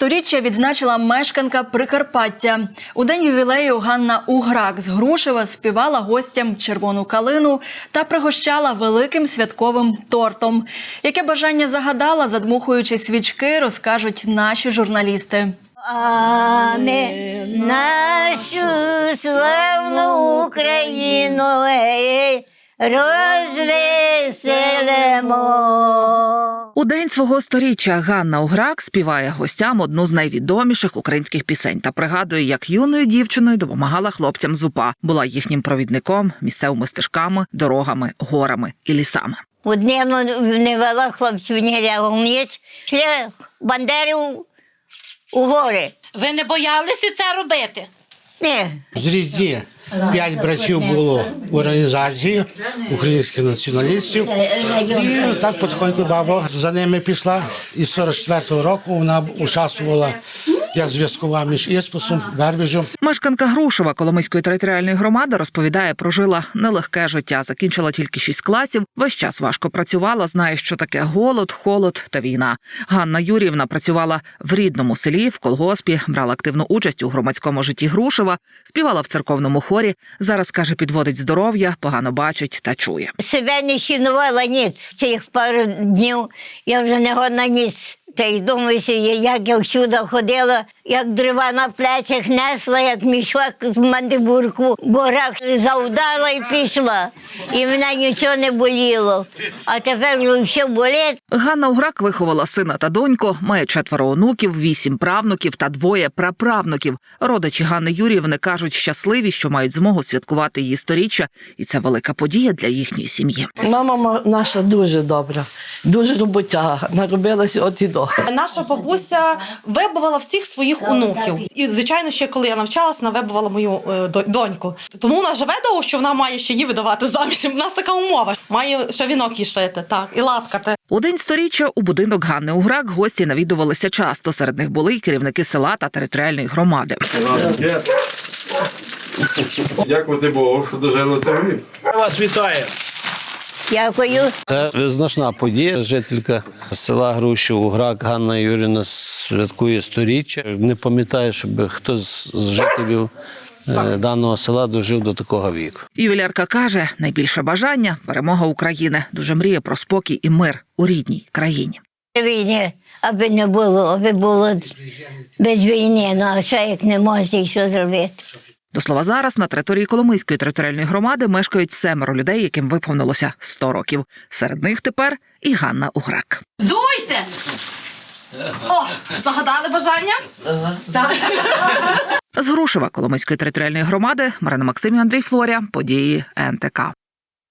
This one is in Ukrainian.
Сторіччя відзначила мешканка Прикарпаття. У день ювілею Ганна Уграк з Грушева співала гостям червону калину та пригощала великим святковим тортом. Яке бажання загадала, задмухуючи свічки, розкажуть наші журналісти. А ми нашу славну Україну ей, розвеселимо. У день свого сторіччя Ганна Уграк співає гостям одну з найвідоміших українських пісень та пригадує, як юною дівчиною допомагала хлопцям з УПА, була їхнім провідником, місцевими стежками, дорогами, горами і лісами. Однину не вела хлопців ні в ніч, йшли бандери у, у гори. Ви не боялися це робити? Ні, З п'ять братів було в організації українських націоналістів. І так потихоньку баба за ними пішла. І з 44-го року вона участвувала як зв'язкова між Ісписом, Вербіжем. Мешканка Грушева Коломийської територіальної громади розповідає, прожила нелегке життя. Закінчила тільки шість класів. Весь час важко працювала. Знає, що таке голод, холод та війна. Ганна Юріївна працювала в рідному селі, в колгоспі, брала активну участь у громадському житті Грушева, співала в церковному хорі. Зараз каже, підводить здоров'я, погано бачить та чує. себе не шанувала ніч. Цих пару днів я вже не годна ніч. Та й думаюся, як я всюди ходила, як дрова на плечах несла, як мішок з мандибурку, в горах завдала і пішла. І мене нічого не боліло. А тепер все болить. Ганна Уграк виховала сина та доньку, має четверо онуків, вісім правнуків та двоє праправнуків. Родичі Ганни Юріївни кажуть, щасливі, що мають змогу святкувати її сторіччя, і це велика подія для їхньої сім'ї. Мама наша дуже добра, дуже роботяга, наробилася от і до. Наша бабуся вибивала всіх своїх онуків. І звичайно, ще коли я навчалася, вона вибивала мою е, доньку. Тому вона живе довго, що вона має ще її видавати заміж. У нас така умова. Має ще вінок їй шити, так, і латкати. У день сторіччя у будинок Ганни Уграк гості навідувалися часто. Серед них були й керівники села та територіальної громади. Дякувати Богу, що дожили цього віку. Вас вітаю. Дякую. Це визначна подія. Жителька села Грушів Уграк Ганна Юріна святкує сторіччя. Не пам'ятаю, щоб хтось з жителів е, даного села дожив до такого віку. Ювілярка каже, найбільше бажання перемога України. Дуже мріє про спокій і мир у рідній країні. Війни, аби не було, аби було без війни. Ну а що як не можна, і що зробити? До слова, зараз на території Коломийської територіальної громади мешкають семеро людей, яким виповнилося 100 років. Серед них тепер і Ганна Уграк. Дуйте! О, загадали бажання? Так. З Грушева Коломийської територіальної громади Марина Максим і Андрій Флоря. Події НТК.